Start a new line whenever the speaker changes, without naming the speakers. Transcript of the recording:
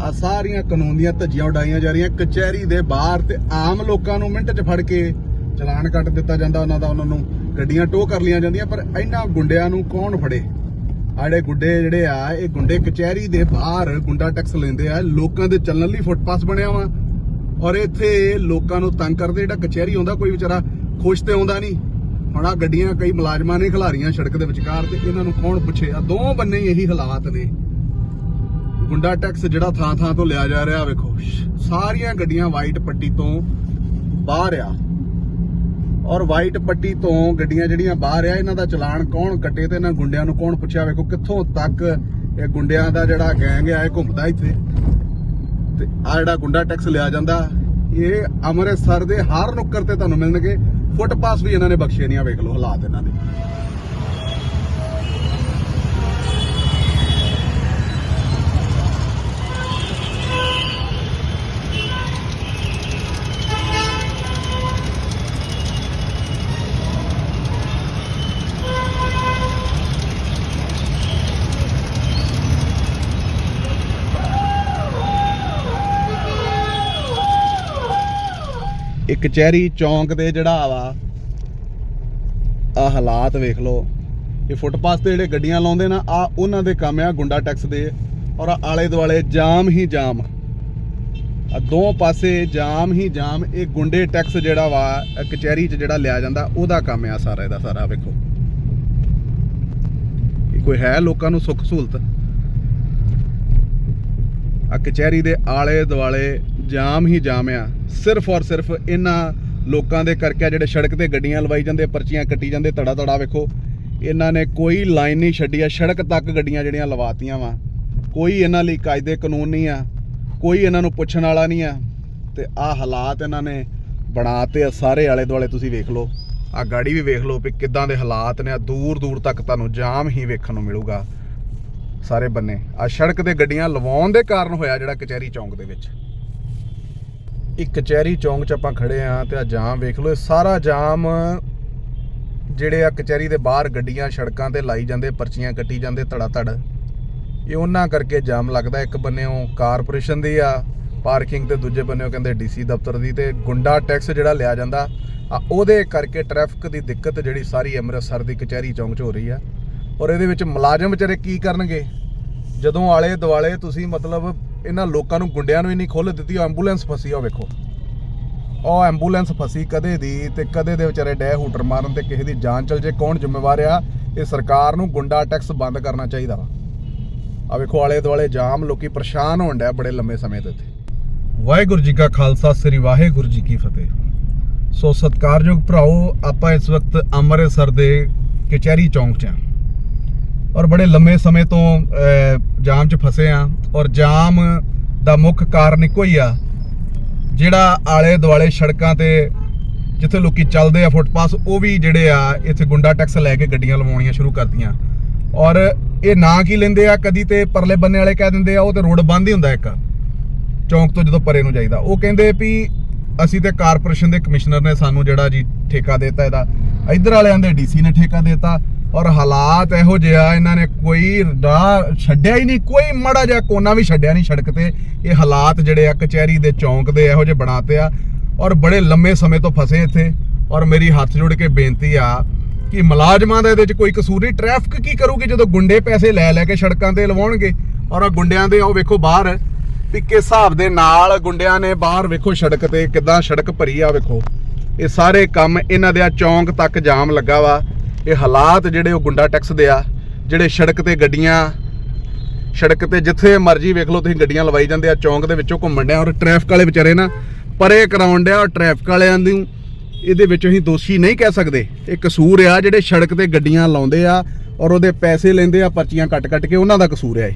ਆ ਸਾਰੀਆਂ ਕਾਨੂੰਨ ਦੀਆਂ ਧੱਜੀਆਂ ਉਡਾਈਆਂ ਜਾ ਰਹੀਆਂ। ਕਚਹਿਰੀ ਦੇ ਬਾਹਰ ਤੇ ਆਮ ਲੋਕਾਂ ਨੂੰ ਮਿੰਟ 'ਚ ਫੜ ਕੇ ਚਲਾਨ ਕੱਟ ਦਿੱਤਾ ਜਾਂਦਾ ਉਹਨਾਂ ਦਾ, ਉਹਨਾਂ ਨੂੰ ਗੱਡੀਆਂ ਟੋ ਕਰ ਲੀਆਂ ਜਾਂਦੀਆਂ, ਪਰ ਇਹਨਾਂ ਗੁੰਡਿਆਂ ਨੂੰ ਕੌਣ ਫੜੇ? ਆਹ ਜਿਹੜੇ ਗੁੰਡੇ ਜਿਹੜੇ ਆ, ਇਹ ਗੁੰਡੇ ਕਚਹਿਰੀ ਦੇ ਬਾਹਰ ਗੁੰਡਾ ਟੈਕਸ ਲੈਂਦੇ ਆ। ਲੋਕਾਂ ਦੇ ਚੱਲਣ ਲਈ ਫੁੱਟਪਾਥ ਬਣਿਆ ਵਾ। ਔਰ ਇੱਥੇ ਲੋਕਾਂ ਨੂੰ ਤੰਗ ਕਰਦੇ, ਜਿਹੜਾ ਕਚਹਿਰੀ ਆਉਂਦਾ, ਕੋਈ ਵਿਚਾਰਾ ਖੁਸ਼ ਤੇ ਆਉਂਦਾ ਨਹੀਂ। ਹੁਣ ਆ ਗੱਡੀਆਂ ਕਈ ਮੁਲਾਜ਼ਮਾਂ ਨੇ ਖਿਲਾਰੀਆਂ ਸੜਕ ਦੇ ਵਿਚਕਾਰ ਤੇ ਇਹਨਾਂ ਨੂੰ ਕੌਣ ਪੁੱਛੇ? ਆ ਦੋ ਬੰਨੇ ਇਹੀ ਹਾਲਾਤ ਨੇ। ਗੁੰਡਾ ਟੈਕਸ ਜਿਹੜਾ ਥਾਂ ਥਾਂ ਤੋਂ ਲਿਆ ਜਾ ਰਿਹਾ, ਵੇਖੋ। ਸਾਰੀਆਂ ਗੱਡੀਆਂ ਵਾਈਟ ਪੱਟੀ ਤੋਂ ਬਾਹਰ ਆ। ਔਰ ਵਾਈਟ ਪੱਟੀ ਤੋਂ ਗੱਡੀਆਂ ਜਿਹੜੀਆਂ ਬਾਹਰ ਆ, ਇਹਨਾਂ ਦਾ ਚਲਾਨ ਕੌਣ ਕੱਟੇ ਤੇ ਇਹਨਾਂ ਗੁੰਡਿਆਂ ਨੂੰ ਕੌਣ ਪੁੱਛਿਆ? ਵੇਖੋ, ਕਿੱਥੋਂ ਤੱਕ ਇਹ ਗੁੰਡਿਆਂ ਦਾ ਜਿਹੜਾ ਗੈਂਗ ਆ, ਇਹ ਘੁੰਮਦਾ ਇੱਥੇ। ਤੇ ਆ ਜਿਹੜਾ ਗੁੰਡਾ ਟੈਕਸ ਲਿਆ ਜਾਂਦਾ, ਇਹ ਅੰਮ੍ਰਿਤਸਰ ਦੇ ਹਰ ਨੁੱਕਰ ਤੇ ਤੁਹਾਨੂੰ ਮਿਲਣਗੇ। ਫੁੱਟਪਾਥ ਵੀ ਇਹਨਾਂ ਨੇ ਬਖਸ਼ੇ ਨਹੀਂ ਆ ਵੇਖ ਲਓ, ਹਾਲਾਤ ਇਹਨਾਂ ਦੇ। ਇੱਕ ਕਚਹਿਰੀ ਚੌਂਕ ਦੇ ਜਿਹੜਾ ਵਾ ਆ ਹਾਲਾਤ ਵੇਖ ਲਓ। ਇਹ ਫੁੱਟਪਾਥ ਤੇ ਜਿਹੜੇ ਗੱਡੀਆਂ ਲਾਉਂਦੇ ਨਾ ਆ ਉਹਨਾਂ ਦੇ ਕੰਮ ਆ, ਗੁੰਡਾ ਟੈਕਸ ਦੇ। ਔਰ ਆਲੇ ਦੁਆਲੇ ਜਾਮ ਹੀ ਜਾਮ। ਆ ਦੋ ਪਾਸੇ ਜਾਮ ਹੀ ਜਾਮ, ਇਹ ਗੁੰਡੇ ਟੈਕਸ ਜਿਹੜਾ ਵਾ ਕਚਹਿਰੀ 'ਚ ਜਿਹੜਾ ਲਿਆ ਜਾਂਦਾ, ਉਹਦਾ ਕੰਮ ਆ ਸਾਰਾ ਇਹਦਾ ਸਾਰਾ, ਵੇਖੋ। ਇਹ ਕੋਈ ਹੈ ਲੋਕਾਂ ਨੂੰ ਸੁੱਖ ਸਹੂਲਤ? ਆ ਕਚਹਿਰੀ ਦੇ ਆਲੇ ਦੁਆਲੇ ਜਾਮ ਹੀ ਜਾਮ ਆ। ਸਿਰਫ ਔਰ ਸਿਰਫ ਇਹਨਾਂ ਲੋਕਾਂ ਦੇ ਕਰਕੇ ਆ ਜਿਹੜੇ ਸੜਕ ਤੇ ਗੱਡੀਆਂ ਲਵਾਈ ਜਾਂਦੇ, ਪਰਚੀਆਂ ਕੱਟੀ ਜਾਂਦੇ ਤੜਾ ਤੜਾ ਵੇਖੋ। ਇਹਨਾਂ ਨੇ ਕੋਈ ਲਾਈਨ ਨਹੀਂ ਛੱਡੀ ਆ, ਸੜਕ ਤੱਕ ਗੱਡੀਆਂ ਜਿਹੜੀਆਂ ਲਵਾਤੀਆਂ ਵਾ। ਕੋਈ ਇਹਨਾਂ ਲਈ ਕਾਇਦੇ ਕਾਨੂੰਨ ਨਹੀਂ ਆ, ਕੋਈ ਇਹਨਾਂ ਨੂੰ ਪੁੱਛਣ ਵਾਲਾ ਨਹੀਂ ਆ। ਤੇ ਆ ਹਾਲਾਤ ਇਹਨਾਂ ਨੇ ਬਣਾਤੇ ਆ, ਸਾਰੇ ਆਲੇ ਦੁਆਲੇ ਤੁਸੀਂ ਵੇਖ ਲਓ। ਆ ਗਾੜੀ ਵੀ ਵੇਖ ਲਓ ਵੀ ਕਿੱਦਾਂ ਦੇ ਹਾਲਾਤ ਨੇ, ਆ ਦੂਰ ਦੂਰ ਤੱਕ ਤੁਹਾਨੂੰ ਜਾਮ ਹੀ ਵੇਖਣ ਨੂੰ ਮਿਲੂਗਾ। ਸਾਰੇ ਬੰਨੇ, ਆ ਸੜਕ ਤੇ ਗੱਡੀਆਂ ਲਵਾਉਣ ਦੇ ਕਾਰਨ ਹੋਇਆ ਜਿਹੜਾ ਕਚਹਿਰੀ ਚੌਂਕ ਦੇ ਵਿੱਚ। ਇੱਕ ਕਚਹਿਰੀ ਚੌਂਕ 'ਚ ਆਪਾਂ ਖੜੇ ਆ ਤੇ ਆ ਜਾਮ ਵੇਖ ਲਓ, ਇਹ ਸਾਰਾ ਜਾਮ ਜਿਹੜੇ ਆ ਕਚਹਿਰੀ ਦੇ ਬਾਹਰ ਗੱਡੀਆਂ, ਸੜਕਾਂ ਤੇ ਲਾਈ ਜਾਂਦੇ, ਪਰਚੀਆਂ ਕੱਟੀ ਜਾਂਦੇ ਧੜਾ ਧੜ ਇਹ ਉਹਨਾਂ ਕਰਕੇ ਜਾਮ ਲੱਗਦਾ। ਇੱਕ ਬੰਨੇੋਂ ਕਾਰਪੋਰੇਸ਼ਨ ਦੀ ਆ, ਪਾਰਕਿੰਗ ਤੇ ਦੂਜੇ ਬੰਨੇੋਂ ਕਹਿੰਦੇ ਡੀਸੀ ਦਫ਼ਤਰ ਦੀ ਤੇ ਗੁੰਡਾ ਟੈਕਸ ਜਿਹੜਾ ਲਿਆ ਜਾਂਦਾ, ਆ ਉਹਦੇ ਕਰਕੇ ਟ੍ਰੈਫਿਕ ਦੀ ਦਿੱਕਤ ਜਿਹੜੀ ਸਾਰੀ ਅੰਮ੍ਰਿਤਸਰ ਦੀ ਕਚਹਿਰੀ ਚੌਂਕ 'ਚ ਹੋ ਰਹੀ ਆ। ਔਰ ਇਹਦੇ ਵਿੱਚ ਮੁਲਾਜ਼ਮ ਵਿਚਾਰੇ ਕੀ ਕਰਨਗੇ? ਜਦੋਂ ਆਲੇ ਦੁਆਲੇ ਤੁਸੀਂ ਮਤਲਬ ਇਹਨਾਂ ਲੋਕਾਂ ਨੂੰ ਗੁੰਡਿਆਂ ਨੂੰ ਹੀ ਨਹੀਂ ਖੋਲ੍ਹ ਦਿੱਤੀ, ਉਹ ਐਂਬੂਲੈਂਸ ਫਸੀ ਆ, ਉਹ ਵੇਖੋ। ਉਹ ਐਂਬੂਲੈਂਸ ਫਸੀ ਕਦੇ ਦੀ ਤੇ ਕਦੇ ਦੇ ਵਿਚਾਰੇ ਡੈ ਹੂਟਰ ਮਾਰਨ ਤੇ ਕਿਸੇ ਦੀ ਜਾਨ ਚਲ ਜੇ, ਕੌਣ ਜ਼ਿੰਮੇਵਾਰ ਆ? ਇਹ ਸਰਕਾਰ ਨੂੰ ਗੁੰਡਾ ਟੈਕਸ ਬੰਦ ਕਰਨਾ ਚਾਹੀਦਾ ਵਾ। ਆ ਵੇਖੋ ਆਲੇ ਦੁਆਲੇ ਜਾਮ, ਲੋਕੀ ਪਰੇਸ਼ਾਨ ਹੋਣ ਡਿਆ ਬੜੇ ਲੰਮੇ ਸਮੇਂ ਤੋਂ ਇੱਥੇ। ਵਾਹਿਗੁਰੂ ਜੀ ਕਾ ਖਾਲਸਾ, ਸ੍ਰੀ ਵਾਹਿਗੁਰੂ ਜੀ ਕੀ ਫਤਿਹ। ਸੋ ਸਤਿਕਾਰਯੋਗ ਭਰਾਓ, ਆਪਾਂ ਇਸ ਵਕਤ ਅੰਮ੍ਰਿਤਸਰ ਦੇ ਕਚਹਿਰੀ ਚੌਂਕ 'ਚ ਆ ਔਰ ਬੜੇ ਲੰਮੇ ਸਮੇਂ ਤੋਂ ਜਾਮ 'ਚ ਫਸੇ ਆ। ਔਰ ਜਾਮ ਦਾ ਮੁੱਖ ਕਾਰਨ ਇੱਕੋ ਹੀ ਆ, ਜਿਹੜਾ ਆਲੇ ਦੁਆਲੇ ਸੜਕਾਂ ਤੇ ਜਿੱਥੇ ਲੋਕੀ ਚੱਲਦੇ ਆ ਫੁੱਟਪਾਥ, ਉਹ ਵੀ ਜਿਹੜੇ ਆ, ਇੱਥੇ ਗੁੰਡਾ ਟੈਕਸ ਲੈ ਕੇ ਗੱਡੀਆਂ ਲਵਾਉਣੀਆਂ ਸ਼ੁਰੂ ਕਰਤੀਆਂ। ਔਰ ਇਹ ਨਾਂ ਕੀ ਲੈਂਦੇ ਆ, ਕਦੀ ਤੇ ਪਰਲੇ ਬੰਨੇ ਵਾਲੇ ਕਹਿ ਦਿੰਦੇ ਆ, ਉਹ ਤੇ ਰੋਡ ਬੰਦ ਹੀ ਹੁੰਦਾ ਇੱਕ। ਚੌਂਕ ਤੋਂ ਜਦੋਂ ਪਰੇ ਨੂੰ ਜਾਈਦਾ। ਉਹ ਕਹਿੰਦੇ ਵੀ ਅਸੀਂ ਤੇ ਕਾਰਪੋਰੇਸ਼ਨ ਦੇ ਕਮਿਸ਼ਨਰ ਨੇ ਸਾਨੂੰ ਜਿਹੜਾ ਜੀ ਠੇਕਾ ਦਿੱਤਾ ਇਹਦਾ ਇੱਧਰ ਵਾਲਿਆਂ ਦੇ ਡੀਸੀ ਨੇ ਠੇਕਾ ਦਿੱਤਾ ਔਰ ਹਾਲਾਤ ਇਹੋ ਜਿਹਾ ਇਹਨਾਂ ਨੇ ਕੋਈ ਰਾਹ ਛੱਡਿਆ ਹੀ ਨਹੀਂ, ਕੋਈ ਮੜਾ ਜਿਹਾ ਕੋਨਾ ਵੀ ਛੱਡਿਆ ਨਹੀਂ ਸੜਕ ਤੇ। ਇਹ ਹਾਲਾਤ ਜਿਹੜੇ ਆ, ਕਚਹਿਰੀ ਦੇ ਚੌਂਕ ਦੇ ਇਹੋ ਜਿਹੇ ਬਣਾਤੇ ਆ ਔਰ ਬੜੇ ਲੰਮੇ ਸਮੇਂ ਤੋਂ ਫਸੇ ਇੱਥੇ। ਔਰ ਮੇਰੀ ਹੱਥ ਜੋੜ ਕੇ ਬੇਨਤੀ ਆ ਕਿ ਮੁਲਾਜ਼ਮਾਂ ਦਾ ਇਹਦੇ ਵਿੱਚ ਕੋਈ ਕਸੂਰ ਨਹੀਂ, ਟ੍ਰੈਫਿਕ ਕੀ ਕਰੂਗੀ ਜਦੋਂ ਗੁੰਡੇ ਪੈਸੇ ਲੈ ਲੈ ਕੇ ਸੜਕਾਂ ਤੇ ਲਵਾਉਣਗੇ? ਔਰ ਉਹ ਗੁੰਡਿਆਂ ਦੇ, ਉਹ ਵੇਖੋ ਬਾਹਰ, ਵੀ ਕਿਸ ਹਿਸਾਬ ਦੇ ਨਾਲ ਗੁੰਡਿਆਂ ਨੇ ਬਾਹਰ ਵੇਖੋ ਸੜਕ ਤੇ ਕਿਦਾਂ ਸੜਕ ਭਰੀ ਆ, ਵੇਖੋ। ਇਹ ਸਾਰੇ ਕੰਮ ਇਹਨਾਂ ਦੇ ਆ ਚੌਂਕ ਤੱਕ ਜਾਮ ਲੱਗਾ ਵਾ। ਇਹ ਹਾਲਾਤ ਜਿਹੜੇ ਉਹ ਗੁੰਡਾ ਟੈਕਸ ਦੇ ਆ, ਜਿਹੜੇ ਸੜਕ ਤੇ ਗੱਡੀਆਂ, ਸੜਕ ਤੇ ਜਿੱਥੇ ਮਰਜ਼ੀ ਵੇਖ ਲਓ ਤੁਸੀਂ ਗੱਡੀਆਂ ਲਵਾਈ ਜਾਂਦੇ ਆ, ਚੌਂਕ ਦੇ ਵਿੱਚੋਂ ਘੁੰਮਣ ਡਿਆ, ਔਰ ਟ੍ਰੈਫਿਕ ਵਾਲੇ ਵਿਚਾਰੇ ਨਾ ਪਰੇ ਕਰਾਉਣ ਡਿਆ, ਔਰ ਟ੍ਰੈਫਿਕ ਵਾਲਿਆਂ ਨੂੰ ਇਹਦੇ ਵਿੱਚ ਅਸੀਂ ਦੋਸ਼ੀ ਨਹੀਂ ਕਹਿ ਸਕਦੇ। ਇਹ ਕਸੂਰ ਆ ਜਿਹੜੇ ਸੜਕ ਤੇ ਗੱਡੀਆਂ ਲਾਉਂਦੇ ਆ, ਔਰ ਉਹਦੇ ਪੈਸੇ ਲੈਂਦੇ ਆ, ਪਰਚੀਆਂ ਕੱਟ ਕੱਟ ਕੇ, ਉਹਨਾਂ ਦਾ ਕਸੂਰ ਆ ਇਹ।